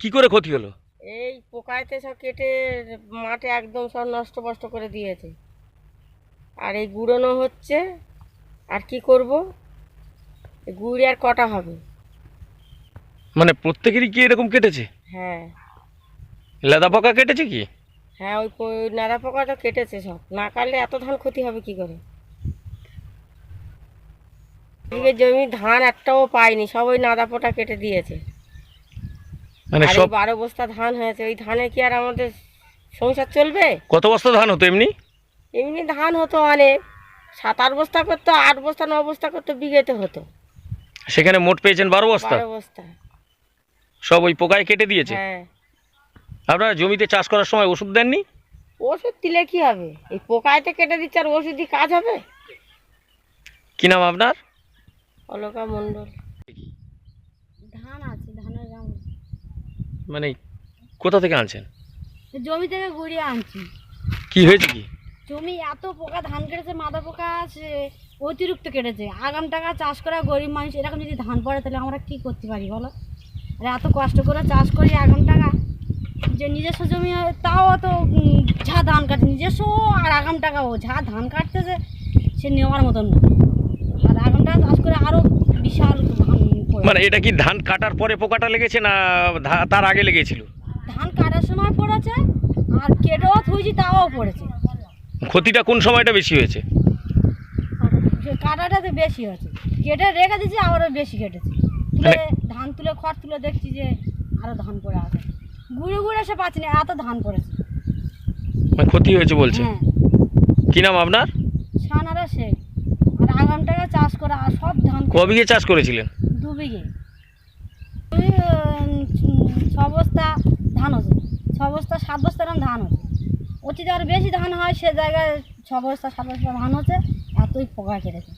কি করে ক্ষতি হলো? এই পোকাতে সব কেটে মাঠে একদম সব নষ্ট বষ্ট করে দিয়েছে। আর এই গুঁড়োনো হচ্ছে আর কি করব? গুড়ি আর কটা হবে? মানে প্রত্যেকেরই কি এরকম কেটেছে? হ্যাঁ। লেদা পোকা কেটেছে কি? হ্যাঁ ওই প- নাড়া পোকাটা কেটেছে সব। না কাটলে এত ধান ক্ষতি হবে কি করে? এদিকে জমি ধান একটাও পাইনি সব ওই নাদা পোটা কেটে দিয়েছে। মানে আর এই সব বারো বস্তা ধান হয়েছে ওই ধানে কি আর আমাদের সংসার চলবে? কত বস্তা ধান হতো এমনি? এমনি ধান হতো অনেক। সাত আট বস্তা করতো আট বস্তা ন বস্তা করতো বিঘেতে হতো। সেখানে মোট পেয়েছেন বারো বস্তা? বারো বস্তা। সব ওই পোকায় কেটে দিয়েছে? হ্যাঁ। আপনারা জমিতে চাষ করার সময় ওষুধ দেননি? ওষুধ দিলে কি হবে? এই পোকায়তে কেটে দিচ্ছে আর ওষুধ দিয়ে কাজ হবে? কি নাম আপনার? অলকা মণ্ডল। ধান আছে ধানের গাম। মানে কোথা থেকে আনছেন? জমি থেকে ঘুরিয়ে আনছি। কি হয়েছে কি? জমি এত পোকা ধান কেটেছে মাদা পোকা আছে অতিরিক্ত কেটেছে। আগাম টাকা চাষ করা গরিব মানুষ এরকম যদি ধান পড়ে তাহলে আমরা কি করতে পারি বলো? আর এত কষ্ট করে চাষ করি আগাম টাকা। যে নিজস্ব জমি তাও তো যা ধান কাটে নিজস্ব আর আগাম টাকাও যা ধান কাটতেছে সে নেওয়ার মতন না। আর আগাম টাকা চাষ করে আরও বিশাল ধান মানে এটা কি ধান কাটার পরে পোকাটা লেগেছে না তার আগে লেগেছিল? ধান কাটার সময় পড়েছে আর কেটেও থুইছি তাও পড়েছে। ক্ষতিটা কোন সময়টা বেশি হয়েছে? যে কাটাটাতে বেশি হয়েছে। কেটে রেখে দিয়েছি আবারও বেশি কেটেছে। তুলে ধান তুলে খড় তুলে দেখছি যে আরও ধান পড়ে আছে। ঘুরে ঘুরে এসে পাচ্ছি না এত ধান পড়েছে। মানে ক্ষতি হয়েছে বলছে? হ্যাঁ। কি নাম আপনার? সানারা সে আর আগাম টাকা চাষ করা আর সব ধান ক বিঘে চাষ করেছিলেন? দু বিঘে। ওই, উম, ছ বস্তা ধান হচ্ছে ছ বস্তা সাত বস্তা এরকম ধান হচ্ছে অতীতে আর বেশি ধান হয় সে জায়গায় ছ বস্তা সাত বস্তা ধান হচ্ছে এতই পোকা কেটেছে।